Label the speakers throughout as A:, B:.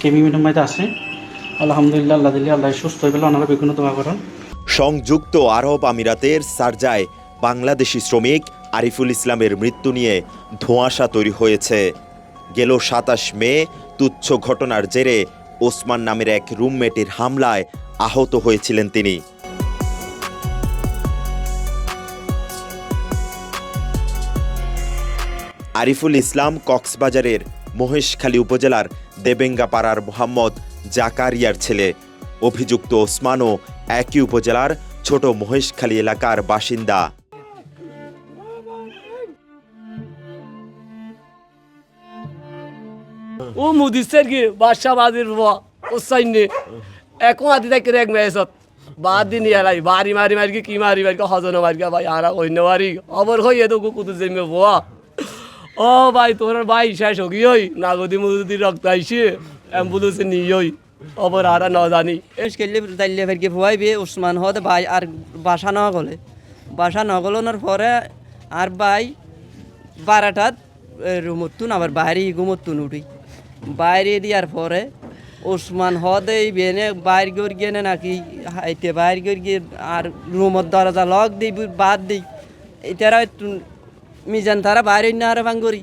A: কেমি আছে? আলহামদুলিল্লাহ, আল্লাহ দিল্লি আল্লাহ সুস্থ হয়ে গেলে বিভিন্ন দোয়া করেন।
B: সংযুক্ত আরব আমিরাতের সারজায় বাংলাদেশি শ্রমিক আরিফুল ইসলামের মৃত্যু নিয়ে ধোঁয়াশা তৈরি হয়েছে। গেল সাতাশ মে, তুচ্ছ ঘটনার জেরে ওসমান নামের এক রুমমেটের হামলায় আহত হয়েছিলেন তিনি। আরিফুল ইসলাম কক্সবাজারের মহেশখালী উপজেলার দেবেঙ্গাপাড়ার মোহাম্মদ জাকারিয়ার ছেলে। অভিযুক্ত ওসমানও একই উপজেলার ছোট মহেশখালী এলাকার বাসিন্দা।
C: ও মুদিসের কি বাদশা বাদির ও সাইনে এখন আদি থাকে এক মেসত। বাদ দিন এলাই, বাড়ি মারি মারি কি মারি মারি হজন মারি ভাই আর অন্য বাড়ি। খবর হই এত কুতু জেমে বোয়া। ও ভাই, তোর ভাই শেষ হগি ওই। নাগদি মুদি রক্ত আইসে অ্যাম্বুলেন্স নিয়ে ওই। খবর আর ন জানি।
D: মুশকিলে দাইলে ফেরকে ভুয়াই বিয়ে উসমান হদ ভাই আর বাসা ন গলে বাসা ন গলনের পরে আর ভাই বারাটাত রুমতুন আবার বাইরে গুমতুন উঠি। বাইরে দিয়ার পরে ওসমান হদ এই বেনে বাইর গর গেনে নাকি হাইতে বাইর গর গিয়ে আর রুমত দরজা লক দিই বাদ দিই এটারা মিজান তারা বাইরে না আর ভাঙ্গরি।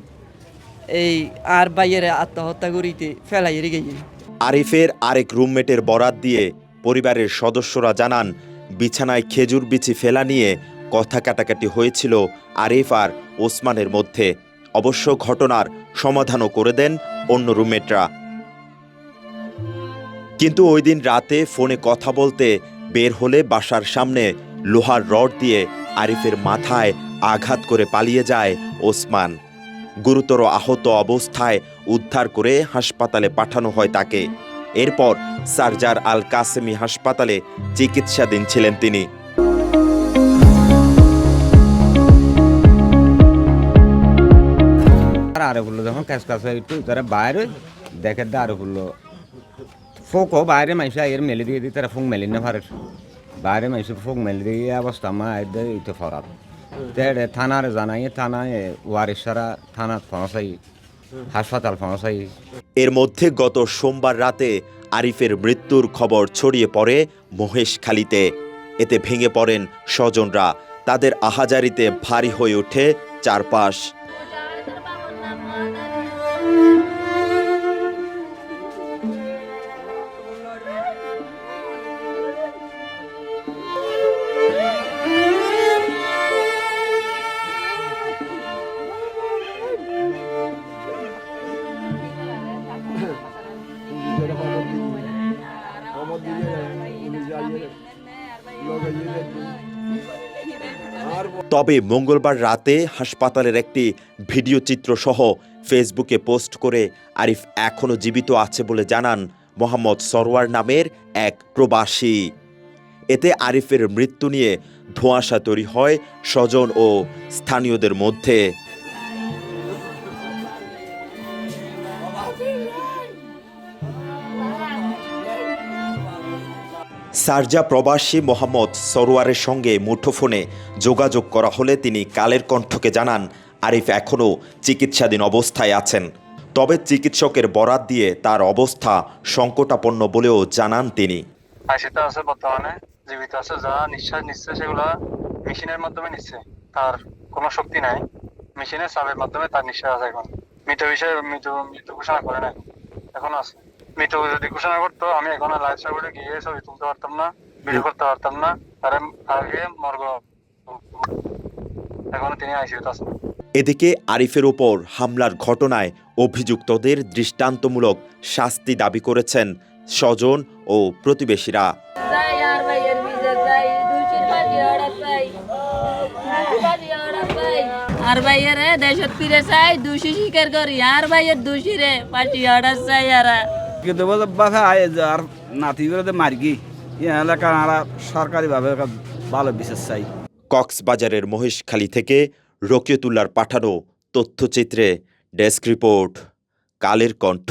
D: এই আর বাইয়ের আত্মহত্যা করিতে ফেলাই গিয়ে
B: আরিফের আরেক রুমমেটের বরাত দিয়ে পরিবারের সদস্যরা জানান, বিছানায় খেজুর বিচি ফেলা নিয়ে কথা কাটাকাটি হয়েছিল আরিফ আর ওসমানের মধ্যে। অবশ্য ঘটনার সমাধানও করে দেন অন্য রুমমেটরা। কিন্তু ওই দিন রাতে ফোনে কথা বলতে বের হলে বাসার সামনে লোহার রড দিয়ে আরিফের মাথায় আঘাত করে পালিয়ে যায় ওসমান। গুরুতর আহত অবস্থায় উদ্ধার করে হাসপাতালে পাঠানো হয় তাকে। এরপর সার্জার আল কাসেমি হাসপাতালে চিকিৎসাধীন ছিলেন তিনি।
E: আর বলল যখন কাজ কাজ একটু তারা বাইরে, দেখে দে আরও বলল। ফোকো, বাইরে মাইসা, এর মেলে দিয়ে দিই তারা ফোক মেলি না পারে বাইরে মাইসে ফোক মেলে অবস্থা মা এদের ইতো ফরাত তেড়ে থানার জানাই থানায় ওয়ারিসারা থানা পৌঁছাই হাসপাতাল পৌঁছাই
B: এর মধ্যে গত সোমবার রাতে আরিফের মৃত্যুর খবর ছড়িয়ে পড়ে মহেশখালীতে এতে ভেঙে পড়েন স্বজনরা। তাদের আহাজারিতে ভারী হয়ে ওঠে চারপাশ। তবে মঙ্গলবার রাতে হাসপাতালের একটি ভিডিও চিত্র সহ ফেসবুকে পোস্ট করে আরিফ এখনও জীবিত আছে বলে জানান মোহাম্মদ সরওয়ার নামের এক প্রবাসী। এতে আরিফের মৃত্যু নিয়ে ধোঁয়াশা তৈরি হয় স্বজন ও স্থানীয়দের মধ্যে। সারজা প্রবাসী মোহাম্মদ সরোয়ারের সঙ্গে মুঠোফোনে যোগাযোগ করা হলে তিনি কালের কণ্ঠকে জানান, আরিফ এখনও চিকিৎসাধীন অবস্থায় আছেন। তবে চিকিৎসকের বরাত দিয়ে তার অবস্থা সংকটাপন্ন বলেও জানান তিনি।
F: আইসিতে আছে বর্তমানে, জীবিত আছে, যা নিঃশ্বাস নিচ্ছে সেগুলা মেশিনের মাধ্যমে নিচ্ছে। তার কোনো শক্তি নাই। মেশিনের চাপের মাধ্যমে তার নিঃশ্বাস আছে এখন। মৃত বিষয়ে মৃত মৃত্যু ঘোষণা করে নাই। এখন আছে। মৃত যদি ঘোষণা করতো আমি এখন গিয়ে ছবি তুলতে পারতাম না ভিডিও করতে পারতাম না। তার আগে মর্গ। এখন তিনি আইসিউতে আছেন।
B: এদিকে আরিফের ওপর হামলার ঘটনায় অভিযুক্তদের দৃষ্টান্তমূলক শাস্তি দাবি করেছেন স্বজন ও প্রতিবেশীরা।
G: আর ভাইয়ের দেশত ফিরে চাই দুশি স্বীকার করি। আর ভাইয়ের দুশি রে পাটি অর্ডার চাই আর।
H: কিন্তু আর নাতি বিরোধে মার্গি। এলাকা আর সরকারিভাবে ভালো বিশেষ চাই।
B: কক্সবাজারের মহেশখালী থেকে রকিয়তুল্লার পাঠানো তথ্যচিত্রে ডেস্ক রিপোর্ট, কালের কণ্ঠ।